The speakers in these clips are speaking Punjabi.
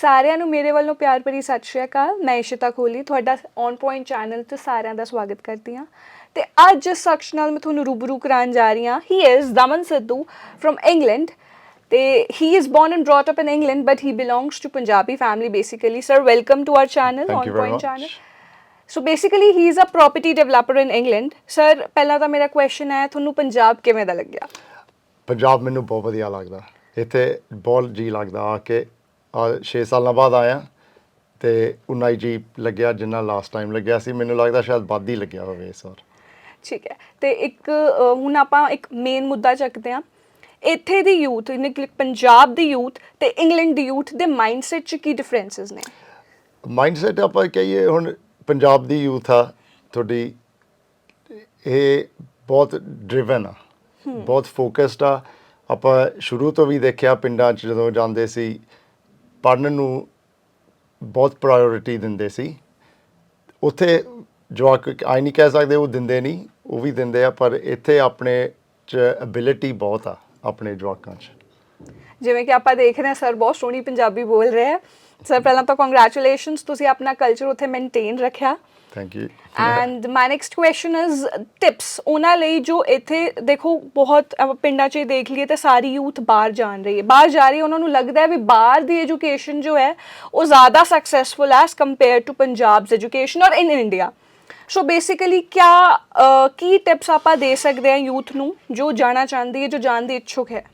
ਸਾਰਿਆਂ ਨੂੰ ਮੇਰੇ ਵੱਲੋਂ ਪਿਆਰ ਭਰੀ ਸਤਿ ਸ਼੍ਰੀ ਅਕਾਲ। ਮੈਂ ਇਸ਼ਿਤਾ ਕੋਹਲੀ ਤੁਹਾਡਾ ਔਨ ਪੁਆਇੰਟ ਚੈਨਲ ਤੇ ਸਾਰਿਆਂ ਦਾ ਸਵਾਗਤ ਕਰਦੀ ਹਾਂ। ਤੇ ਅੱਜ ਜਿਸ ਸ਼ਖਸ ਨਾਲ ਮੈਂ ਤੁਹਾਨੂੰ ਰੂਬਰੂ ਕਰਾਉਣ ਜਾ ਰਹੀ ਹਾਂ। He is Daman Sidhu from England ਤੇ he is in England but he belongs to Punjabi family basically. Sir welcome to our channel Thank on you very point much. channel. So basically he is a property developer in England sir ਪਹਿਲਾਂ ਤਾਂ ਮੇਰਾ ਕੁਐਸਚਨ ਹੈ ਤੁਹਾਨੂੰ ਪੰਜਾਬ ਕਿਵੇਂ ਦਾ ਲੱਗਿਆ? ਪੰਜਾਬ ਮੈਨੂੰ ਬਹੁਤ ਵਧੀਆ ਲੱਗਦਾ। ਇੱਥੇ ਬਹੁਤ ਜੀ ਲੱਗਦਾ ਆ ਕੇ ਆ 6 ਸਾਲਾਂ ਬਾਅਦ ਆਇਆ ਤੇ ਉਨਾ ਹੀ ਜੀ ਲੱਗਿਆ ਜਿੰਨਾ ਲਾਸਟ ਟਾਈਮ ਲੱਗਿਆ ਸੀ। ਮੈਨੂੰ ਲੱਗਦਾ ਸ਼ਾਇਦ ਵੱਧ ਹੀ ਲੱਗਿਆ ਹੋਵੇ ਇਸ ਵਾਰ। ਠੀਕ ਹੈ। ਤੇ ਇੱਕ ਅ, ਹੁਣ ਆਪਾਂ ਇੱਕ ਮੇਨ ਮੁੱਦਾ ਚੱਕਦੇ ਹਾਂ। ਇੱਥੇ ਦੀ ਯੂਥ ਪੰਜਾਬ ਦੀ ਯੂਥ ਤੇ ਇੰਗਲੈਂਡ ਦੀ ਯੂਥ ਦੇ ਮਾਈਂਡਸੈਟ 'ਚ ਕੀ ਡਿਫਰੈਂਸਸ ਨੇ? ਮਾਈਂਡਸੈਟ ਆਪਾਂ ਕਹੀਏ ਹੁਣ ਪੰਜਾਬ ਦੀ ਯੂਥ ਆ ਤੁਹਾਡੀ ਇਹ ਬਹੁਤ ਡਰਿਵਨ ਆ ਬਹੁਤ ਫੋਕਸਡ ਆ। ਆਪਾਂ ਸ਼ੁਰੂ ਤੋਂ ਵੀ ਦੇਖਿਆ ਪਿੰਡਾਂ 'ਚ ਜਦੋਂ ਜਾਂਦੇ ਸੀ ਪੜਨ ਨੂੰ ਬਹੁਤ ਪ੍ਰਾਇੋਰਟੀ ਦਿੰਦੇ ਸੀ। ਉੱਥੇ ਜਵਾਕ ਆਈ ਨਹੀਂ ਕਹਿ ਸਕਦੇ, ਉਹ ਦਿੰਦੇ ਨਹੀਂ, ਉਹ ਵੀ ਦਿੰਦੇ ਆ, ਪਰ ਇੱਥੇ ਆਪਣੇ 'ਚ ਐਬਿਲਿਟੀ ਬਹੁਤ ਆ, ਆਪਣੇ ਜਵਾਕਾਂ 'ਚ। ਜਿਵੇਂ ਕਿ ਆਪਾਂ ਦੇਖ ਰਹੇ ਹਾਂ, ਸਰ ਬਹੁਤ ਸੋਹਣੀ ਪੰਜਾਬੀ ਬੋਲ ਰਹੇ ਹੈ ਸਰ, ਪਹਿਲਾਂ ਤਾਂ ਕੰਗ੍ਰੈਚੁਲੇਸ਼ਨਸ ਤੁਸੀਂ ਆਪਣਾ ਕਲਚਰ ਉੱਥੇ ਮੇਨਟੇਨ ਰੱਖਿਆ। Thank you and my next question is tips ਉਹਨਾਂ ਲਈ ਜੋ ਇੱਥੇ ਦੇਖੋ ਬਹੁਤ ਪਿੰਡਾਂ 'ਚ ਦੇਖ ਲਈਏ ਤੇ ਸਾਰੀ ਯੂਥ ਬਾਹਰ ਜਾਣ ਰਹੀ ਹੈ ਬਾਹਰ ਜਾ ਰਹੀ ਹੈ ਉਹਨਾਂ ਨੂੰ ਲੱਗਦਾ ਹੈ ਵੀ ਬਾਹਰ ਦੀ ਐਜੂਕੇਸ਼ਨ ਜੋ ਹੈ ਉਹ ਜ਼ਿਆਦਾ ਸਕਸੈਸਫੁਲ ਹੈ as compare to Punjab's education or in India so basically ਕਿਆ ਕੀ ਟਿਪਸ ਆਪਾਂ ਦੇ ਸਕਦੇ ਹਾਂ ਯੂਥ ਨੂੰ ਜੋ ਜਾਣਾ ਚਾਹੁੰਦੀ ਹੈ ਜੋ ਜਾਣ ਦੀ ਇੱਛੁਕ ਹੈ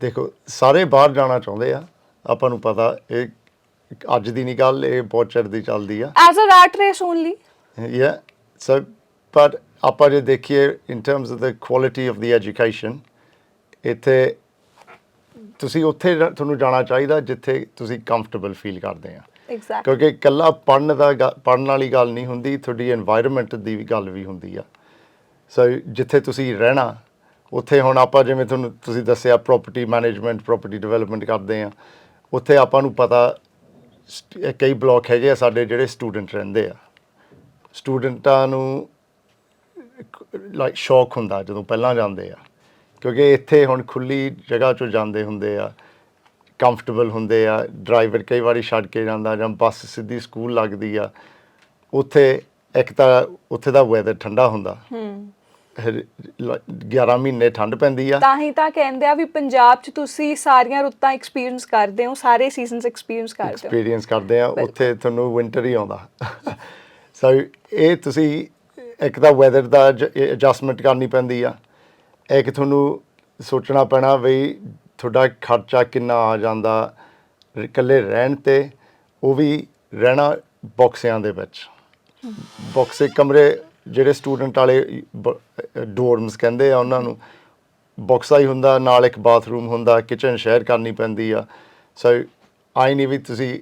ਦੇਖੋ ਸਾਰੇ ਬਾਹਰ ਜਾਣਾ ਚਾਹੁੰਦੇ ਆ ਆਪਾਂ ਨੂੰ ਪਤਾ ਇਹ ਅੱਜ ਦੀ ਨਹੀਂ ਗੱਲ ਇਹ ਬਹੁਤ ਚਿਰ ਦੀ ਚੱਲਦੀ ਆ as a rat race only Yeah. So, but ਆਪਾਂ ਜੇ ਦੇਖੀਏ in terms of the quality of the education ਇੱਥੇ ਤੁਸੀਂ ਉੱਥੇ ਤੁਹਾਨੂੰ ਜਾਣਾ ਚਾਹੀਦਾ ਜਿੱਥੇ ਤੁਸੀਂ ਕੰਫਰਟੇਬਲ ਫੀਲ ਕਰਦੇ ਆ। ਐਗਜ਼ੈਕਟ ਕਿਉਂਕਿ ਇਕੱਲਾ ਪੜਨ ਦਾ ਪੜਨ ਵਾਲੀ ਗੱਲ ਨਹੀਂ ਹੁੰਦੀ ਤੁਹਾਡੀ এনवायरमेंट ਦੀ ਵੀ ਗੱਲ ਵੀ ਹੁੰਦੀ ਆ। ਸੋ ਜਿੱਥੇ ਤੁਸੀਂ ਰਹਿਣਾ ਉੱਥੇ ਹੁਣ ਆਪਾਂ ਜਿਵੇਂ ਤੁਹਾਨੂੰ ਤੁਸੀਂ ਦੱਸਿਆ ਪ੍ਰੋਪਰਟੀ ਮੈਨੇਜਮੈਂਟ ਪ੍ਰੋਪਰਟੀ ਡਿਵੈਲਪਮੈਂਟ ਕਰਦੇ ਆ। ਉੱਥੇ ਆਪਾਂ ਨੂੰ ਪਤਾ ਕਈ ਬਲਾਕ ਹੈਗੇ ਆ ਸਾਡੇ ਜਿਹੜੇ ਸਟੂਡੈਂਟ ਰਹਿੰਦੇ ਆ। ਸਟੂਡੈਂਟਾਂ ਨੂੰ ਲਾਈਕ ਸ਼ੌਕ ਹੁੰਦਾ ਜਦੋਂ ਪਹਿਲਾਂ ਜਾਂਦੇ ਆ। ਕਿਉਂਕਿ ਇੱਥੇ ਹੁਣ ਖੁੱਲੀ ਜਗ੍ਹਾ 'ਚੋਂ ਜਾਂਦੇ ਹੁੰਦੇ ਆ ਕੰਫਰਟੇਬਲ ਹੁੰਦੇ ਆ ਡਰਾਈਵਰ ਕਈ ਵਾਰੀ ਛੱਡ ਕੇ ਜਾਂਦਾ ਜਾਂ ਬੱਸ ਸਿੱਧੀ ਸਕੂਲ ਲੱਗਦੀ ਆ ਉੱਥੇ ਇੱਕ ਤਾਂ ਉੱਥੇ ਦਾ ਵੈਦਰ ਠੰਡਾ ਹੁੰਦਾ। ਹਮ 11 ਮਹੀਨੇ ਠੰਡ ਪੈਂਦੀ ਆ। ਤਾਂ ਹੀ ਤਾਂ ਕਹਿੰਦੇ ਆ ਵੀ ਪੰਜਾਬ 'ਚ ਤੁਸੀਂ ਸਾਰੀਆਂ ਰੁੱਤਾਂ ਐਕਸਪੀਰੀਅੰਸ ਕਰਦੇ ਹੋ ਸਾਰੇ ਸੀਜ਼ਨਸ ਐਕਸਪੀਰੀਅੰਸ ਕਰਦੇ ਹੋ। ਐਕਸਪੀਰੀਅੰਸ ਕਰਦੇ ਆ ਉੱਥੇ ਤੁਹਾਨੂੰ ਵਿੰਟਰ ਹੀ ਆਉਂਦਾ। ਸੋ ਇਹ ਤੁਸੀਂ ਇੱਕ ਤਾਂ ਵੈਦਰ ਦਾ ਐਡਜਸਟਮੈਂਟ ਕਰਨੀ ਪੈਂਦੀ ਆ। ਇੱਕ ਤੁਹਾਨੂੰ ਸੋਚਣਾ ਪੈਣਾ ਵੀ ਤੁਹਾਡਾ ਖਰਚਾ ਕਿੰਨਾ ਆ ਜਾਂਦਾ ਇਕੱਲੇ ਰਹਿਣ ਤੇ, ਉਹ ਵੀ ਰਹਿਣਾ ਬਾਕਸਿਆਂ ਦੇ ਵਿੱਚ। ਬਾਕਸੇ ਕਮਰੇ ਜਿਹੜੇ ਸਟੂਡੈਂਟ ਵਾਲੇ ਡੋਰਮਸ ਕਹਿੰਦੇ ਆ ਉਹਨਾਂ ਨੂੰ, ਬਾਕਸਾ ਹੀ ਹੁੰਦਾ, ਨਾਲ ਇੱਕ ਬਾਥਰੂਮ ਹੁੰਦਾ ਕਿਚਨ ਸ਼ੇਅਰ ਕਰਨੀ ਪੈਂਦੀ ਆ। ਸੋ ਆਈ ਨਹੀਂ ਵੀ ਤੁਸੀਂ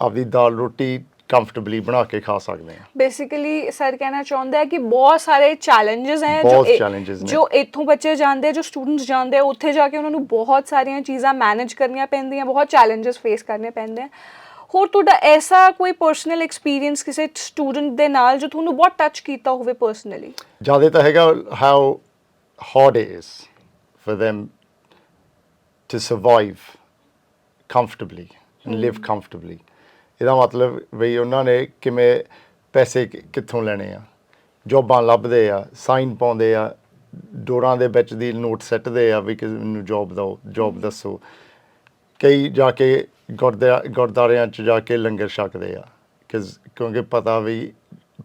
ਆਪਦੀ ਦਾਲ ਰੋਟੀ ਕੰਫਰਟੇਬਲੀ ਬਣਾ ਕੇ ਖਾ ਸਕਦੇ ਆ ਬੇਸਿਕਲੀ ਸਰ ਕਹਿਣਾ ਚਾਹੁੰਦਾ ਹੈ ਕਿ ਬਹੁਤ ਸਾਰੇ ਚੈਲੰਜਸ ਹੈ ਜੋ ਬਹੁਤ ਇਹ- challenges ਨੇ। ਜੋ ਇੱਥੋਂ ਬੱਚੇ ਜਾਂਦੇ ਜੋ ਸਟੂਡੈਂਟਸ ਜਾਂਦੇ ਆ ਉੱਥੇ ਜਾ ਕੇ ਉਹਨਾਂ ਨੂੰ ਬਹੁਤ ਸਾਰੀਆਂ ਚੀਜ਼ਾਂ ਮੈਨੇਜ ਕਰਨੀਆਂ ਪੈਂਦੀਆਂ ਬਹੁਤ ਚੈਲੰਜਸ ਫੇਸ ਕਰਨੇ ਪੈਂਦੇ ਆ। ਹੋਰ ਤੁਹਾਡਾ ਐਸਾ ਕੋਈ ਪਰਸਨਲ ਐਕਸਪੀਰੀਅੰਸ ਕਿਸੇ ਸਟੂਡੈਂਟ ਦੇ ਨਾਲ ਜੋ ਤੁਹਾਨੂੰ ਬਹੁਤ ਟੱਚ ਕੀਤਾ ਹੋਵੇ ਪਰਸਨਲੀ ਜ਼ਿਆਦਾ ਤਾਂ ਹੈਗਾ how hard it is for them to survive comfortably and live comfortably ਇਹਦਾ ਮਤਲਬ ਵੀ ਉਹਨਾਂ ਨੇ ਕਿਵੇਂ ਪੈਸੇ ਕਿੱਥੋਂ ਲੈਣੇ ਆ? ਜੋਬਾਂ ਲੱਭਦੇ ਆ, ਸਾਈਨ ਪਾਉਂਦੇ ਆ, ਡੋਰਾਂ ਦੇ ਵਿੱਚ ਦੀ ਨੋਟ ਸੱਟਦੇ ਆ ਵੀ ਕਿ ਮੈਨੂੰ ਜੋਬ ਦਿਓ, ਜੋਬ ਦੱਸੋ। ਕਈ ਜਾ ਕੇ ਗੁਰਦੁਆ, ਗੁਰਦੁਆਰਿਆਂ 'ਚ ਜਾ ਕੇ ਲੰਗਰ ਛਕਦੇ ਆ। ਕਿਸ, ਕਿਉਂਕਿ ਪਤਾ ਵੀ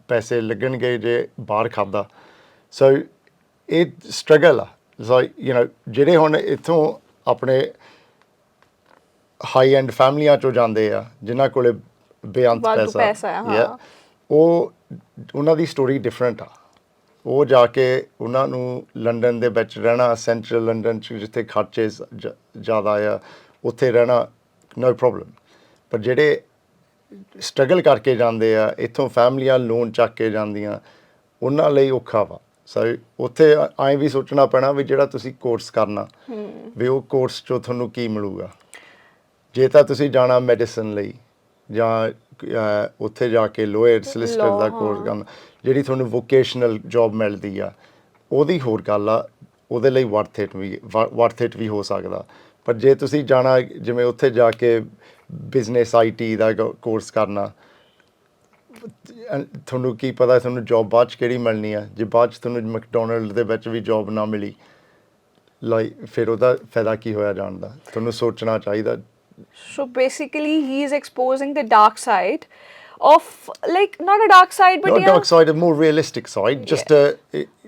ਪੈਸੇ ਲੱਗਣਗੇ ਜੇ ਬਾਹਰ ਖਾਦਾ ਸੋ ਇਹ ਸਟਰਗਲ ਆ। ਸੋ ਯੂ نو ਜਿਹੜੇ ਹੁਣ ਇੱਥੋਂ ਆਪਣੇ ਹਾਈ ਐਂਡ ਫੈਮਲੀਆਂ ਚੋਂ ਜਾਂਦੇ ਆ, ਜਿਨ੍ਹਾਂ ਕੋਲੇ ਬੇਅੰਤ ਵਾਧੂ ਪੈਸਾ। ਪੈਸਾ ਹੈ, ਹਾਂ। Yeah, ਉਹ ਉਹਨਾਂ ਦੀ ਸਟੋਰੀ ਡਿਫਰੈਂਟ ਆ। ਉਹ ਜਾ ਕੇ ਉਹਨਾਂ ਨੂੰ ਲੰਡਨ ਦੇ ਵਿੱਚ ਰਹਿਣਾ ਸੈਂਟਰਲ ਲੰਡਨ ਚ ਜਿੱਥੇ ਖਰਚੇ ਜ਼ਿਆਦਾ ਆ ਉੱਥੇ ਰਹਿਣਾ ਨੋ ਪ੍ਰੋਬਲਮ ਪਰ ਜਿਹੜੇ ਸਟਰਗਲ ਕਰਕੇ ਜਾਂਦੇ ਆ ਇੱਥੋਂ ਫੈਮਲੀਆਂ ਲੋਨ ਚੱਕ ਕੇ ਜਾਂਦੀਆਂ ਉਹਨਾਂ ਲਈ ਔਖਾ ਵਾ। ਸੋ ਉੱਥੇ ਐਂ ਵੀ ਸੋਚਣਾ ਪੈਣਾ ਵੀ ਜਿਹੜਾ ਤੁਸੀਂ ਕੋਰਸ ਕਰਨਾ ਵੀ ਉਹ ਕੋਰਸ ਚੋਂ ਤੁਹਾਨੂੰ ਕੀ ਮਿਲੂਗਾ? ਜੇ ਤਾਂ ਤੁਸੀਂ ਜਾਣਾ ਮੈਡੀਸਨ ਲਈ ਜਾਂ ਉੱਥੇ ਜਾ ਕੇ ਲੋਅਰ ਸਲਿਸਟਰ ਦਾ। ਕੋਰਸ ਕਰਨਾ ਜਿਹੜੀ ਤੁਹਾਨੂੰ ਵੋਕੇਸ਼ਨਲ ਜੌਬ ਮਿਲਦੀ ਆ ਉਹਦੀ ਹੋਰ ਗੱਲ ਆ ਉਹਦੇ ਲਈ ਵਰਥ ਇਟ ਵੀ ਵਰਥ ਇਟ ਵੀ ਹੋ ਸਕਦਾ ਪਰ ਜੇ ਤੁਸੀਂ ਜਾਣਾ ਜਿਵੇਂ ਉੱਥੇ ਜਾ ਕੇ ਬਿਜ਼ਨਸ ਆਈਟੀ ਦਾ ਕੋਰਸ ਕਰਨਾ ਤੁਹਾਨੂੰ ਕੀ ਪਤਾ ਤੁਹਾਨੂੰ ਜੌਬ ਬਾਅਦ ਚ ਕਿਹੜੀ ਮਿਲਣੀ ਆ ਜੇ ਬਾਅਦ ਚ ਤੁਹਾਨੂੰ ਮੈਕਡੋਨਲਡ ਦੇ ਵਿੱਚ ਵੀ ਜੌਬ ਨਾ ਮਿਲੀ ਲਾਈਕ ਫਿਰ ਉਹਦਾ ਫਾਇਦਾ ਕੀ ਹੋਇਆ ਜਾਣ ਦਾ ਤੁਹਾਨੂੰ ਸੋਚਣਾ ਚਾਹੀਦਾ So basically, he is exposing the dark side of, like, not a dark side, but not yeah, dark side, a more realistic side. Just a,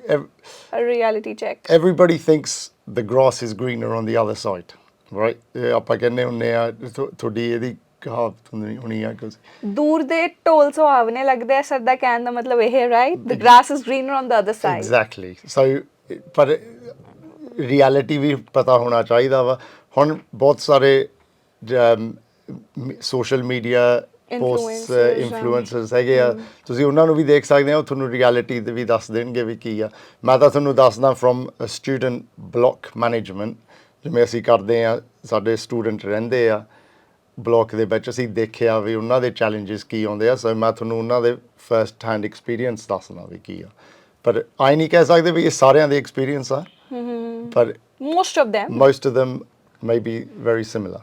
ev- a reality check. everybody thinks the grass is greener on the other side, right? ਆਪਾਂ ਕਹਿੰਦੇ ਹੁੰਨੇ ਆ ਤੁਹਾਡੀ ਇਹਦੀ ਕਹਾਵਤ ਹੋਣੀ ਆ ਕਿ ਦੂਰ ਦੇ ਢੋਲ ਸੁਹਾਵਣੇ ਲੱਗਦੇ ਆ ਸਰ ਦਾ ਕਹਿਣ ਦਾ ਮਤਲਬ ਇਹ ਹੈ right the grass is greener on the other side exactly so ਪਰ ਰਿਐਲਿਟੀ ਵੀ ਪਤਾ ਹੋਣਾ ਚਾਹੀਦਾ ਵਾ ਹੁਣ ਬਹੁਤ ਸਾਰੇ ਸੋਸ਼ਲ ਮੀਡੀਆ Influencers, ਇਨਫਲੂਐਂਸਰਸ ਹੈਗੇ ਆ। ਤੁਸੀਂ ਉਹਨਾਂ ਨੂੰ ਵੀ ਦੇਖ ਸਕਦੇ ਹੋ ਤੁਹਾਨੂੰ ਰਿਐਲਿਟੀ ਦੇ ਵੀ ਦੱਸ ਦੇਣਗੇ ਵੀ ਕੀ ਆ। ਮੈਂ ਤਾਂ ਤੁਹਾਨੂੰ ਦੱਸਦਾ ਫਰਮ ਸਟੂਡੈਂਟ ਬਲੌਕ ਮੈਨੇਜਮੈਂਟ ਜਿਵੇਂ ਅਸੀਂ ਕਰਦੇ ਆ ਸਾਡੇ ਸਟੂਡੈਂਟ ਰਹਿੰਦੇ ਆ ਬਲੌਕ ਦੇ ਵਿੱਚ ਅਸੀਂ ਦੇਖਿਆ ਵੀ ਉਹਨਾਂ ਦੇ ਚੈਲੰਜਸ ਕੀ ਆਉਂਦੇ ਆ। ਸੋ ਮੈਂ ਤੁਹਾਨੂੰ ਉਹਨਾਂ ਦੇ ਫਰਸਟ ਹੈਂਡ ਐਕਸਪੀਰੀਅੰਸ ਦੱਸਣਾ ਵੀ ਕੀ ਆ। ਪਰ ਆਈ ਨਹੀਂ ਕਹਿ ਸਕਦੇ ਵੀ ਇਹ ਸਾਰਿਆਂ ਦੇ ਐਕਸਪੀਰੀਅੰਸ ਆ। ਪਰ most of them most of them may be very similar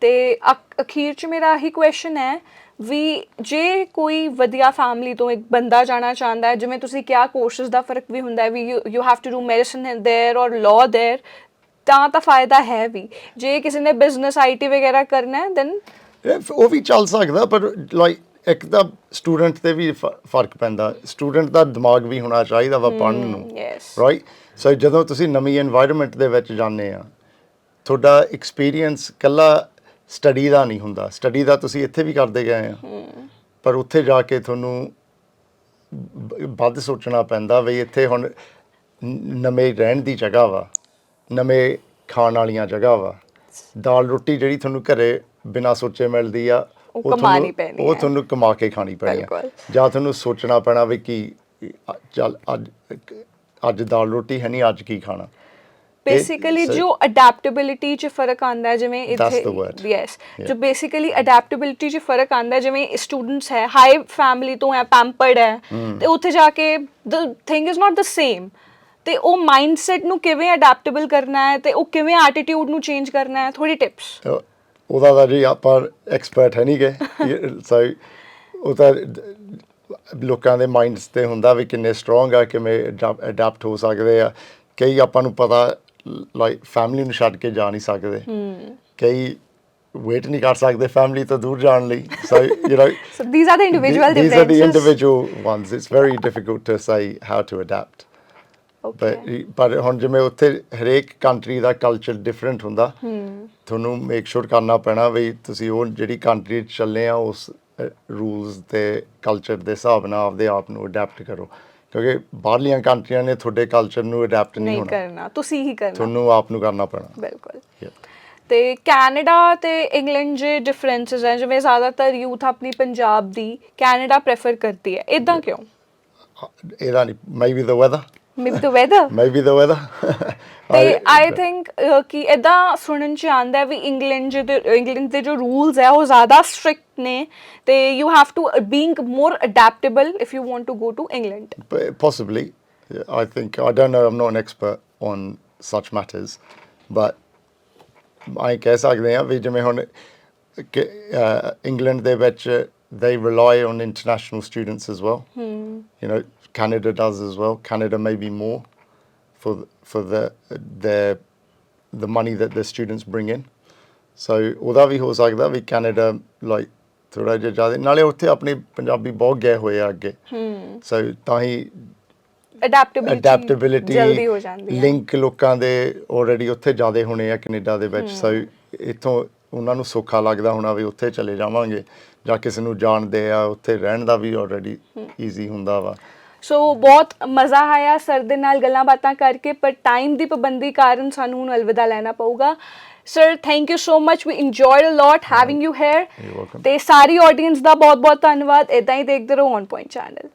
ਤੇ ਅਖੀਰ ਚ ਮੇਰਾ ਇਹੀ ਕੁਐਸਚਨ ਹੈ ਵੀ ਜੇ ਕੋਈ ਵਧੀਆ ਫੈਮਿਲੀ ਤੋਂ ਇੱਕ ਬੰਦਾ ਜਾਣਾ ਚਾਹੁੰਦਾ ਹੈ ਜਿਵੇਂ ਤੁਸੀਂ ਕਿਹਾ ਕੋਰਸਸ ਦਾ ਫ਼ਰਕ ਵੀ ਹੁੰਦਾ ਹੈ ਵੀ you have to do medicine there or law there ਤਾਂ ਤਾਂ ਫਾਇਦਾ ਹੈ ਵੀ। ਜੇ ਕਿਸੇ ਨੇ ਬਿਜ਼ਨਸ ਆਈਟੀ ਵਗੈਰਾ ਕਰਨਾ ਹੈ ਦੈਨ ਉਹ ਵੀ ਚੱਲ ਸਕਦਾ ਪਰ ਲਾਈਕ ਇੱਕ ਤਾਂ ਸਟੂਡੈਂਟ ਤੇ ਵੀ ਫ਼ਰਕ ਪੈਂਦਾ। ਸਟੂਡੈਂਟ ਦਾ ਦਿਮਾਗ ਵੀ ਹੋਣਾ ਚਾਹੀਦਾ ਵਾ ਪੜਨ ਨੂੰ। ਰਾਈਟ ਸੋ ਜਦੋਂ ਤੁਸੀਂ ਨਵੀਂ এনवायरमेंट ਦੇ ਵਿੱਚ ਜਾਂਦੇ ਆ ਤੁਹਾਡਾ ਐਕਸਪੀਰੀਅੰਸ ਕੱਲਾ ਸਟੱਡੀ ਦਾ ਨਹੀਂ ਹੁੰਦਾ। ਸਟੱਡੀ ਦਾ ਤੁਸੀਂ ਇੱਥੇ ਵੀ ਕਰਦੇ ਗਏ ਆ। ਪਰ ਉੱਥੇ ਜਾ ਕੇ ਤੁਹਾਨੂੰ ਵੱਧ ਸੋਚਣਾ ਪੈਂਦਾ ਵੀ ਇੱਥੇ ਹੁਣ ਨਵੇਂ ਰਹਿਣ ਦੀ ਜਗ੍ਹਾ ਵਾ। ਨਵੇਂ ਖਾਣ ਵਾਲੀਆਂ ਜਗ੍ਹਾ ਵਾ। ਦਾਲ ਰੋਟੀ ਜਿਹੜੀ ਤੁਹਾਨੂੰ ਘਰੇ ਬਿਨਾਂ ਸੋਚੇ ਮਿਲਦੀ ਆ ਉਹ ਪੈਣੀ ਉਹ। ਤੁਹਾਨੂੰ ਕਮਾ ਕੇ ਖਾਣੀ ਪੈਣੀ ਆ। ਜਾਂ ਤੁਹਾਨੂੰ ਸੋਚਣਾ ਪੈਣਾ ਵੀ ਕੀ ਚੱਲ ਅੱਜ ਅੱਜ ਦਾਲ ਰੋਟੀ ਹੈ ਨਹੀਂ ਅੱਜ ਕੀ ਖਾਣਾ। ਬੇਸਿਕਲੀ ਜੋ ਅਡੈਪਟੇਬਿਲਿਟੀ ਚ ਫ਼ਰਕ ਆਂਦਾ ਹੈ ਜਿਵੇਂ ਇੱਥੇ. ਯੈਸ. ਜੋ ਬੇਸਿਕਲੀ ਅਡੈਪਟੇਬਿਲਿਟੀ ਚ ਫ਼ਰਕ ਆਂਦਾ ਹੈ ਜਿਵੇਂ ਸਟੂਡੈਂਟਸ ਹੈ ਹਾਈ ਫੈਮਿਲੀ ਤੋਂ ਹੈ ਪੈਂਪਰਡ ਹੈ ਤੇ ਉੱਥੇ ਜਾ ਕੇ the thing is not the same ਤੇ ਉਹ ਮਾਈਂਡਸੈਟ ਨੂੰ ਕਿਵੇਂ ਅਡੈਪਟੇਬਲ ਕਰਨਾ ਹੈ ਤੇ ਉਹ ਕਿਵੇਂ ਐਟੀਟਿਊਡ ਨੂੰ ਚੇਂਜ ਕਰਨਾ ਹੈ ਥੋੜੀ ਟਿਪਸ ਉਹਦਾ ਤਾਂ ਜੀ ਆਪਾਂ ਐਕਸਪਰਟ ਹੈ ਨਹੀਂ ਗਏ ਸੋ ਉਹ ਤਾਂ ਲੋਕਾਂ ਦੇ ਮਾਈਂਡਸ ਤੇ ਹੁੰਦਾ ਵੀ ਕਿੰਨੇ ਸਟਰੋਂਗ ਆ ਕਿਵੇਂ ਅਡਾਪਟ ਹੋ ਸਕਦੇ ਆ। ਕਈ ਆਪਾਂ ਨੂੰ ਪਤਾ ਫੈਮਿਲੀ ਨੂੰ ਛੱਡ ਕੇ ਜਾ ਨਹੀਂ ਸਕਦੇ। ਕਈ ਵੇਟ ਨਹੀਂ ਕਰ ਸਕਦੇ ਫੈਮਿਲੀ ਤੋਂ ਦੂਰ ਜਾਣ ਲਈ। So you know so these are the individual these are the differences individual ones. It's very difficult to say how to adapt. But ਪਰ ਹੁਣ ਜਿਵੇਂ ਉੱਥੇ ਹਰੇਕ ਕੰਟਰੀ ਦਾ ਕਲਚਰ ਡਿਫਰੈਂਟ ਹੁੰਦਾ। ਤੁਹਾਨੂੰ ਮੇਕ ਸ਼ੋਰ ਕਰਨਾ ਪੈਣਾ ਵੀ ਤੁਸੀਂ ਉਹ ਜਿਹੜੀ ਕੰਟਰੀ ਚ ਚੱਲੇ ਆ ਉਸ ਰੂਲਸ ਤੇ ਕਲਚਰ ਦੇ ਹਿਸਾਬ ਨਾਲ ਆਪਦੇ ਆਪ ਨੂੰ ਅਡਾਪਟ ਕਰੋ। ਕਿਉਂਕਿ ਬਾਹਰਲੀਆਂ ਕੰਟਰੀਆਂ ਨੇ ਤੁਹਾਡੇ ਕਲਚਰ ਨੂੰ ਅਡਾਪਟ ਨਹੀਂ ਨਹੀਂ ਹੋਣਾ। ਕਰਨਾ ਤੁਸੀਂ ਹੀ ਕਰਨਾ। ਤੁਹਾਨੂੰ ਆਪ ਨੂੰ ਕਰਨਾ ਪੈਣਾ। ਬਿਲਕੁਲ. ਤੇ ਕੈਨੇਡਾ ਤੇ ਇੰਗਲੈਂਡ ਦੇ ਡਿਫਰੈਂਸਸ ਹੈ ਜਿਵੇਂ ਜ਼ਿਆਦਾਤਰ ਯੂਥ ਆਪਣੀ ਪੰਜਾਬ ਦੀ ਕੈਨੇਡਾ ਪ੍ਰੇਫਰ ਕਰਦੀ ਹੈ। ਇਦਾਂ ਕਿਉਂ? ਇਹਦਾ ਨਹੀਂ maybe the weather maybe the weather maybe the weather ਤੇ ਆਈ ਥਿੰਕ ਕਿ ਇਦਾਂ ਸੁਣਨ ਚ ਆਂਦਾ ਹੈ ਵੀ ਇੰਗਲੈਂਡ ਦੇ ਇੰਗਲੈਂਡ ਦੇ ਜੋ ਰੂਲਸ ਹੈ ਉਹ ਜ਼ਿਆਦਾ ਸਟ੍ਰਿਕਟ ਨੇ ਤੇ you have to being more adaptable if you want to go to England. Yeah, I think I don't know. I'm not an expert on such matters, but I ਕਹਿ ਸਕਦੇ ਹਾਂ ਵੀ ਜਿਵੇਂ ਹੁਣ ਇੰਗਲੈਂਡ ਦੇ ਵਿੱਚ they rely on international students as well. You know, Canada does as well. Canada may be more for for the their the money that the students bring in. So ਉਹਦਾ ਵੀ ਹੋ ਸਕਦਾ ਵੀ ਕੈਨੇਡਾ ਲਾਈਕ ਥੋੜਾ ਜਿਹਾ ਜ਼ਿਆਦਾ ਨਾਲੇ ਉੱਥੇ ਆਪਣੇ ਪੰਜਾਬੀ ਬਹੁਤ ਗਏ ਹੋਏ ਆ ਅੱਗੇ ਸੋ ਤਾਂ ਹੀ ਅਡੈਪਟੇਬਿਲਿਟੀ ਅਡੈਪਟੇਬਿਲਿਟੀ ਜਲਦੀ ਹੋ ਜਾਂਦੀ ਹੈ ਲਿੰਕ ਲੋਕਾਂ ਦੇ ਆਲਰੇਡੀ ਉੱਥੇ ਜ਼ਿਆਦੇ ਹੋਣੇ ਆ ਕੈਨੇਡਾ ਦੇ ਵਿੱਚ ਸੋ ਇੱਥੋਂ ਉਹਨਾਂ ਨੂੰ ਸੌਖਾ ਲੱਗਦਾ ਹੋਣਾ ਵੀ ਉੱਥੇ ਚਲੇ ਜਾਵਾਂਗੇ ਜਾਂ ਕਿਸੇ ਨੂੰ ਜਾਣਦੇ ਆ ਉੱਥੇ ਰਹਿਣ ਦਾ ਵੀ ਆਲਰੇਡੀ ਈਜ਼ੀ ਹੁੰਦਾ ਵਾ। ਸੋ ਬਹੁਤ ਮਜ਼ਾ ਆਇਆ ਸਰ ਦੇ ਨਾਲ ਗੱਲਾਂ ਬਾਤਾਂ ਕਰਕੇ ਪਰ ਟਾਈਮ ਦੀ ਪਾਬੰਦੀ ਕਾਰਨ ਸਾਨੂੰ ਹੁਣ ਅਲਵਿਦਾ ਲੈਣਾ ਪਊਗਾ। Sir thank you so much we enjoyed a lot having you here. ਤੇ ਸਾਰੀ ਆਡੀਅנס ਦਾ ਬਹੁਤ ਬਹੁਤ ਧੰਨਵਾਦ। ਇਦਾਂ ਹੀ ਦੇਖਦੇ ਰਹੋ ਔਨ ਪੁਆਇੰਟ ਚੈਨਲ